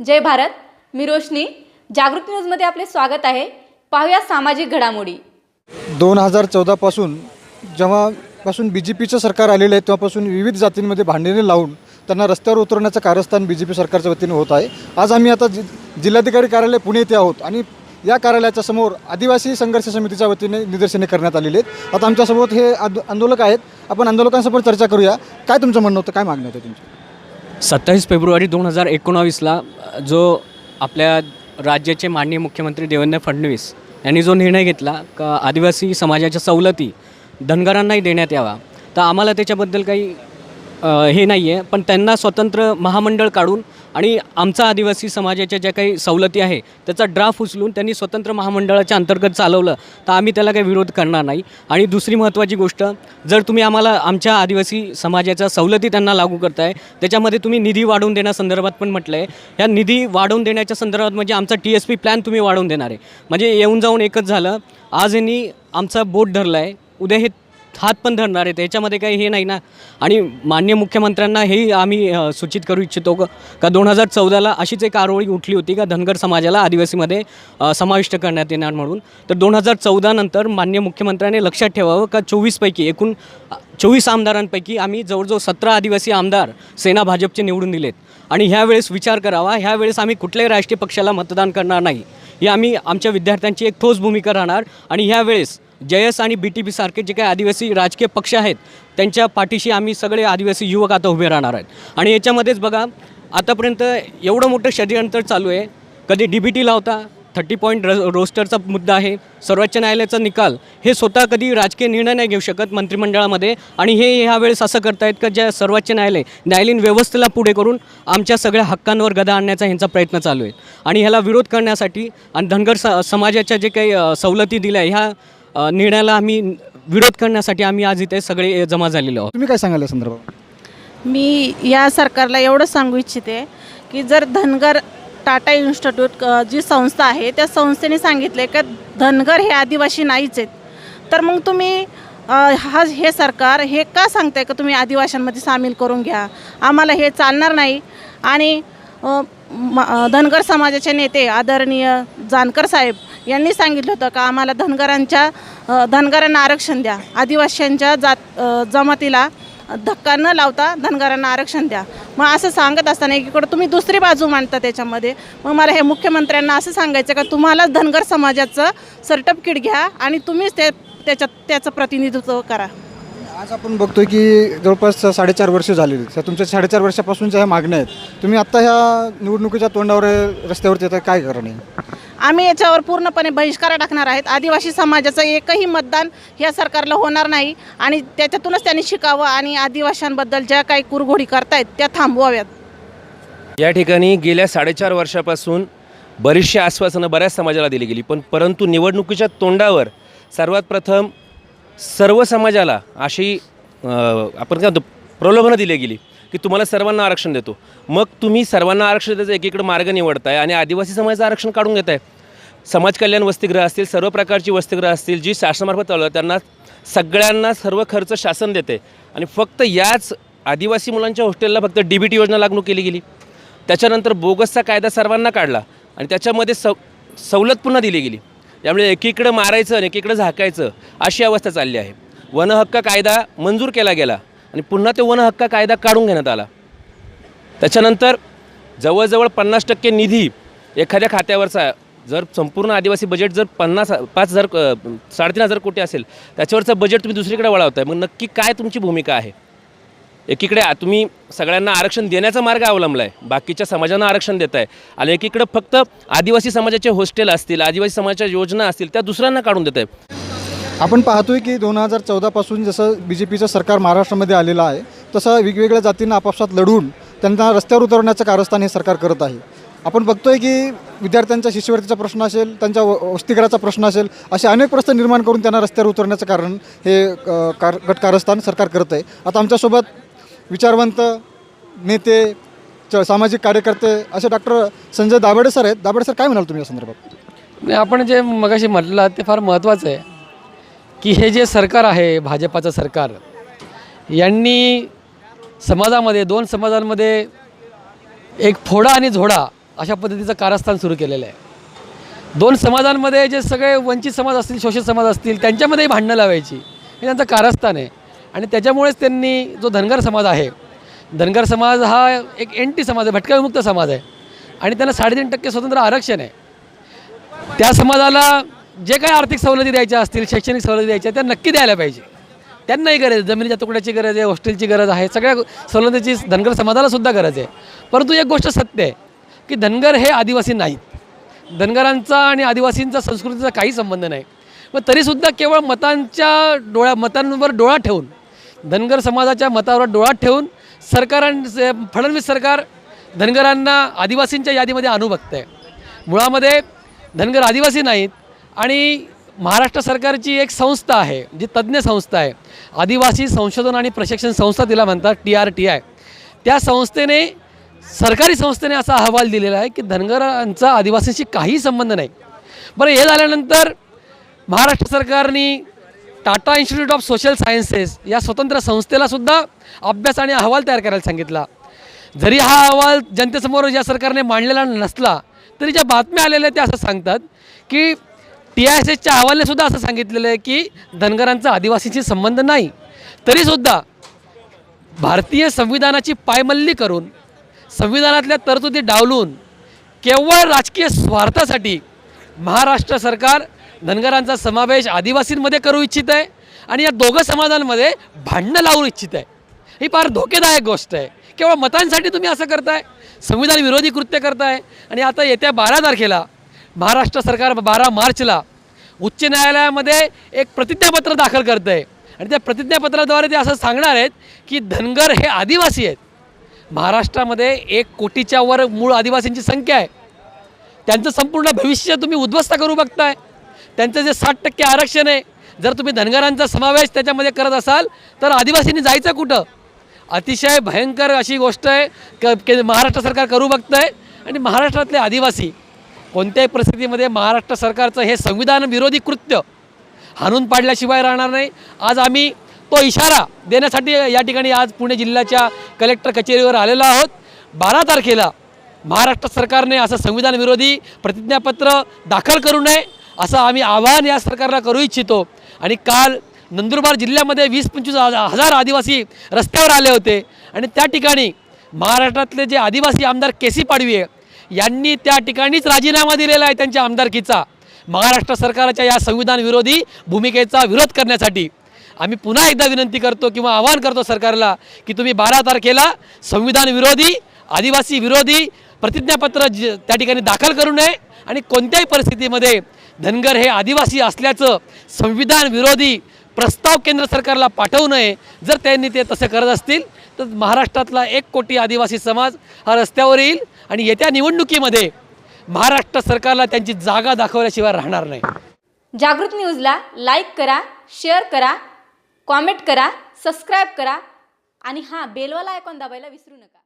जय भारत मी रोशनी. जागृती न्यूजमध्ये आपले स्वागत आहे. पाहूया सामाजिक घडामोडी. दोन हजार चौदापासून जेव्हापासून बी जे पीचं सरकार आलेलं आहे तेव्हापासून विविध जातींमध्ये भांडणे लावून त्यांना रस्त्यावर उतरवण्याचं कारस्थान बी जे पी सरकारच्या वतीने होत आहे. आज आम्ही आता जि जिल्हाधिकारी कार्यालय पुणे येथे आहोत आणि या कार्यालयाच्या समोर आदिवासी संघर्ष समितीच्या वतीने निदर्शने करण्यात आलेली आहेत. आता आमच्यासोबत हे आंद आंदोलक आहेत. आपण आंदोलकांसोबत चर्चा करूया. काय तुमचं म्हणणं होतं? काय मागणं होतं तुमचं? सत्तावीस फेब्रुवारी दोन हजार एकोणावीसला जो आपल्या राज्याचे माननीय मुख्यमंत्री देवेंद्र फडणवीस यांनी जो निर्णय घेतला का आदिवासी समाजाच्या सवलती धनगरांनाही देण्यात यावा तर आम्हाला त्याच्याबद्दल काही हे नाही आहे पण त्यांना स्वतंत्र महामंडळ काढून आणि आमचा आदिवासी समाजाच्या ज्या काही सवलती आहे त्याचा ड्राफ्ट उचलून त्यांनी स्वतंत्र महामंडळाच्या अंतर्गत चालवलं तर आम्ही त्याला काही विरोध करणार नाही. आणि दुसरी महत्त्वाची गोष्ट जर तुम्ही आम्हाला आमच्या आदिवासी समाजाच्या सवलती त्यांना लागू करताय त्याच्यामध्ये तुम्ही निधी वाढवून देण्यासंदर्भात पण म्हटलं आहे ह्या निधी वाढवून देण्याच्या संदर्भात म्हणजे आमचा टी एस पी प्लॅन तुम्ही वाढवून देणार आहे. म्हणजे येऊन जाऊन एकच झालं आज यांनी आमचा बोट धरला आहे उद्या हे हात पण धरणार आहेत याच्यामध्ये काही हे नाही ना. आणि मान्य मुख्यमंत्र्यांना हेही आम्ही सूचित करू इच्छितो का दोन हजार चौदाला अशीच एक आरोळी उठली होती का धनगर समाजाला आदिवासीमध्ये समाविष्ट करण्यात येणार म्हणून. तर दोन हजार चौदानंतर मान्य मुख्यमंत्र्यांनी लक्षात ठेवावं का चोवीसपैकी एकूण चोवीस आमदारांपैकी आम्ही जवळजवळ सतरा आदिवासी आमदार सेना भाजपचे निवडून दिलेत. आणि ह्यावेळेस विचार करावा ह्यावेळेस आम्ही कुठल्याही राष्ट्रीय पक्षाला मतदान करणार नाही. ही आम्ही आमच्या विद्यार्थ्यांची एक ठोस भूमिका राहणार आणि ह्यावेळेस जयस आणि बी टी पी सारखे जे काही आदिवासी राजकीय पक्ष आहेत त्यांच्या पाठीशी आम्ही सगळे आदिवासी युवक आता उभे राहणार आहेत. आणि याच्यामध्येच बघा आतापर्यंत एवढं मोठं षडयंत्र चालू आहे. कधी डी बी टी लावता थर्टी पॉईंट र रोस्टरचा मुद्दा आहे सर्वोच्च न्यायालयाचा निकाल. हे स्वतः कधी राजकीय निर्णय नाही घेऊ शकत मंत्रिमंडळामध्ये. आणि हे ह्यावेळेस असं करतायत का ज्या सर्वोच्च न्यायालय न्यायालयीन व्यवस्थेला पुढे करून आमच्या सगळ्या हक्कांवर गदा आणण्याचा ह्यांचा प्रयत्न चालू आहे. आणि ह्याला विरोध करण्यासाठी आणि धनगर स समाजाच्या जे काही सवलती दिल्या ह्या निर्णयाला आम्ही विरोध करण्यासाठी आम्ही आज इथे सगळे जमा झालेलो आहोत. तुम्ही काय सांगाल या संदर्भात? मी या सरकारला एवढं सांगू इच्छिते की जर धनगर टाटा इन्स्टिट्यूट अ, जी संस्था आहे त्या संस्थेने सांगितले का धनगर हे आदिवासी नाहीच आहेत. तर मग तुम्ही अ, हा हे सरकार हे का सांगताय का तुम्ही आदिवाशांमध्ये सामील करून घ्या? आम्हाला हे चालणार नाही. आणि अ, धनगर समाजाचे नेते आदरणीय जानकर साहेब यांनी सांगितलं होतं का आम्हाला धनगरांच्या धनगरांना आरक्षण द्या. आदिवासींच्या जात जमातीला धक्का न लावता धनगरांना आरक्षण द्या. मग असं सांगत असताना एकीकडे तुम्ही दुसरी बाजू मांडता त्याच्यामध्ये. मग मला हे मुख्यमंत्र्यांना असं सांगायचं का तुम्हाला धनगर समाजाचं सर्टिफिकेट घ्या आणि तुम्हीच ते त्याच्यात त्याचं प्रतिनिधित्व करा. आज आपण बघतोय की जवळपास साडेचार वर्ष झालेली तर तुमच्या साडेचार वर्षापासूनच्या ह्या मागण्या आहेत. तुम्ही आत्ता ह्या निवडणुकीच्या तोंडावर रस्त्यावरती येतात काय कारण आहे? आम्ही याच्यावर पूर्णपणे बहिष्कार टाकणार आहेत. आदिवासी समाजाचं एकही मतदान या सरकारला होणार नाही आणि त्याच्यातूनच त्यांनी शिकावं आणि आदिवाशांबद्दल ज्या काही कुरघोडी करतायत त्या थांबवाव्यात. या ठिकाणी गेल्या साडेचार वर्षापासून बरीचशी आश्वासनं बऱ्याच समाजाला दिली गेली. पण परंतु निवडणुकीच्या तोंडावर सर्वात प्रथम सर्व समाजाला अशी आपण काय म्हणतो प्रलोभनं दिली गेली की तुम्हाला सर्वांना आरक्षण देतो. मग तुम्ही सर्वांना आरक्षण देण्याचा एकीकडे मार्ग निवडताय आणि आदिवासी समाजाचं आरक्षण काढून घेताय. समाज कल्याण वसतिगृह असतील सर्व प्रकारची वसतिगृह असतील जी शासनामार्फत चालू आहे, त्यांना सगळ्यांना सर्व खर्च शासन देते. आणि फक्त याच आदिवासी मुलांच्या हॉस्टेलला फक्त डी बी टी योजना लागू केली गेली. त्याच्यानंतर बोगसचा कायदा सर्वांना काढला आणि त्याच्यामध्ये सव सवलत पुन्हा दिली गेली. त्यामुळे एकीकडं मारायचं आणि एकीकडं झाकायचं अशी अवस्था चालली आहे. वनहक्क कायदा मंजूर केला गेला आणि पुन्हा ते वनहक्क कायदा काढून घेण्यात आला. त्याच्यानंतर जवळजवळ पन्नास टक्के निधी एखाद्या खात्यावरचा जर संपूर्ण आदिवासी बजेट जर पन्नास पाच हजार साडेतीन हजार कोटी असेल त्याच्यावरचं बजेट तुम्ही दुसरीकडे वळवताय. मग नक्की काय तुमची भूमिका आहे? एकीकडे तुम्ही सगळ्यांना आरक्षण देण्याचा मार्ग अवलंबला आहे बाकीच्या समाजांना आरक्षण देत आहे आणि एकीकडे फक्त आदिवासी समाजाचे हॉस्टेल असतील आदिवासी समाजाच्या योजना असतील त्या दुसऱ्यांना काढून देत आहे आपण पाहतोय की दोन हजार चौदापासून जसं बी जे पीचं सरकार महाराष्ट्रामध्ये आलेलं आहे तसं वेगवेगळ्या जातींना आपापसात लढून त्यांना रस्त्यावर उतरवण्याचं कारस्थान हे सरकार करत आहे. आपण बघतोय की विद्यार्थ्यांच्या शिष्यवृत्तीचा प्रश्न असेल त्यांच्या व- प्रश्न असेल असे अनेक प्रश्न निर्माण करून त्यांना रस्त्यावर उतरण्याचं कारण हे कार गट कारस्थान सरकार करत आहे. आता आमच्यासोबत विचारवंत नेते च सामाजिक कार्यकर्ते असे डॉक्टर संजय दाभडे सर आहेत. दाभडे सर काय म्हणाल तुम्ही या संदर्भात? नाही आपण जे मगाशी म्हटलं ते फार महत्त्वाचं आहे की हे जे सरकार आहे भाजपाचं सरकार यांनी समाजामध्ये दोन समाजांमध्ये एक फोडा आणि झोडा अशा पद्धतीचं कारस्थान सुरू केलेलं आहे. दोन समाजांमध्ये जे सगळे वंचित समाज असतील शोषित समाज असतील त्यांच्यामध्येही भांडणं लावायची हे त्यांचं कारस्थान आहे. आणि त्याच्यामुळेच त्यांनी जो धनगर समाज आहे धनगर समाज हा एक एंटी समाज आहे भटकाविमुक्त समाज आहे. आणि त्यांना साडेतीन टक्के स्वतंत्र आरक्षण आहे. त्या समाजाला जे काही आर्थिक सवलती द्यायच्या असतील शैक्षणिक सवलती द्यायच्या त्या नक्की द्यायला पाहिजे. त्यांनाही गरज आहे जमिनीच्या तुकड्याची गरज आहे हॉस्टेलची गरज आहे सगळ्या सवलतीची धनगर समाजाला सुद्धा गरज आहे. परंतु एक गोष्ट सत्य आहे की धनगर हे आदिवासी नाहीत. धनगरांचा आणि आदिवासींचा संस्कृतीचा काही संबंध नाही. मग तरीसुद्धा केवळ मतांच्या डोळ्या मतांवर डोळा ठेवून धनगर समाजाच्या मतावर डोळ्यात ठेवून सरकारां फडणवीस सरकार धनगरांना आदिवासींच्या यादीमध्ये आणू बघतं आहे मुळामध्ये धनगर आदिवासी नाहीत आणि महाराष्ट्र सरकारची एक संस्था आहे जी तज्ज्ञ संस्था आहे. आदिवासी संशोधन आणि प्रशिक्षण संस्था तिला म्हणतात टी आर टी आय. त्या संस्थेने सरकारी संस्थेने असा अहवाल दिलेला आहे की धनगरांचा आदिवासींशी काही संबंध नाही. बरं हे झाल्यानंतर महाराष्ट्र सरकारने Tata institute of social sciences या स्वतंत्र संस्थेला सुद्धा अभ्यास आणि अहवाल तयार करायला सांगितला. जरी हा अहवाल जनतेसमोर या सरकारने मांडलेला नसला तरी ज्या बातम्या आलेल्या त्या असं सांगतात की टी आय एस एसच्या अहवालने सुद्धा असं सांगितलेलं आहे की धनगरांचा आदिवासीशी संबंध नाही. तरीसुद्धा भारतीय संविधानाची पायमल्ली करून संविधानातल्या तरतुदी डावलून केवळ राजकीय स्वार्थासाठी महाराष्ट्र सरकार धनगरांचा समावेश आदिवासींमध्ये करू इच्छित आहे आणि या दोघं समाजांमध्ये भांडणं लावू इच्छित आहे. ही फार धोकेदायक गोष्ट आहे. केवळ मतांसाठी तुम्ही असं करताय संविधान विरोधी कृत्य करताय आणि आता येत्या बारा तारखेला महाराष्ट्र सरकार बारा मार्चला उच्च न्यायालयामध्ये एक प्रतिज्ञापत्र दाखल करतं आहे आणि त्या प्रतिज्ञापत्राद्वारे ते असं सांगणार आहेत की धनगर हे आदिवासी आहेत. महाराष्ट्रामध्ये एक कोटीच्या वर मूळ आदिवासींची संख्या आहे. त्यांचं संपूर्ण भविष्य तुम्ही उद्ध्वस्त करू बघताय. त्यांचं जे साठ टक्के आरक्षण आहे जर तुम्ही धनगरांचा समावेश त्याच्यामध्ये करत असाल तर आदिवासींनी जायचं कुठं? अतिशय भयंकर अशी गोष्ट आहे क के महाराष्ट्र सरकार करू बघतं आहे आणि महाराष्ट्रातले आदिवासी कोणत्याही परिस्थितीमध्ये महाराष्ट्र सरकारचं हे संविधान विरोधी कृत्य हाणून पाडल्याशिवाय राहणार नाही. आज आम्ही तो इशारा देण्यासाठी या ठिकाणी आज पुणे जिल्ह्याच्या कलेक्टर कचेरीवर आलेलो आहोत. बारा तारखेला महाराष्ट्र सरकारने असं संविधान विरोधी प्रतिज्ञापत्र दाखल करू नये. असं आम्ही आवाहन या सरकारला करू इच्छितो. आणि काल नंदुरबार जिल्ह्यामध्ये वीस पंचवीस हजार आदिवासी रस्त्यावर आले होते. आणि त्या ठिकाणी महाराष्ट्रातले जे आदिवासी आमदार के सी पाडवी आहे यांनी त्या ठिकाणीच राजीनामा दिलेला आहे त्यांच्या आमदारकीचा. महाराष्ट्र सरकारच्या या संविधान विरोधी भूमिकेचा विरोध करण्यासाठी. आम्ही पुन्हा एकदा विनंती करतो किंवा आवाहन करतो सरकारला की तुम्ही बारा तारखेला संविधान विरोधी आदिवासी विरोधी प्रतिज्ञापत्र ज त्या ठिकाणी दाखल करू नये. आणि कोणत्याही परिस्थितीमध्ये धनगर हे आदिवासी असल्याचं संविधान विरोधी प्रस्ताव केंद्र सरकारला पाठवू नये. जर त्यांनी ते तसं करत असतील तर महाराष्ट्रातला एक कोटी आदिवासी समाज हा रस्त्यावर येईल आणि येत्या निवडणुकीमध्ये महाराष्ट्र सरकारला त्यांची जागा दाखवल्याशिवाय राहणार नाही. जागृत न्यूजला लाईक करा शेअर करा कॉमेंट करा सबस्क्राईब करा आणि हां बेलवाला आयकॉन दाबायला विसरू नका.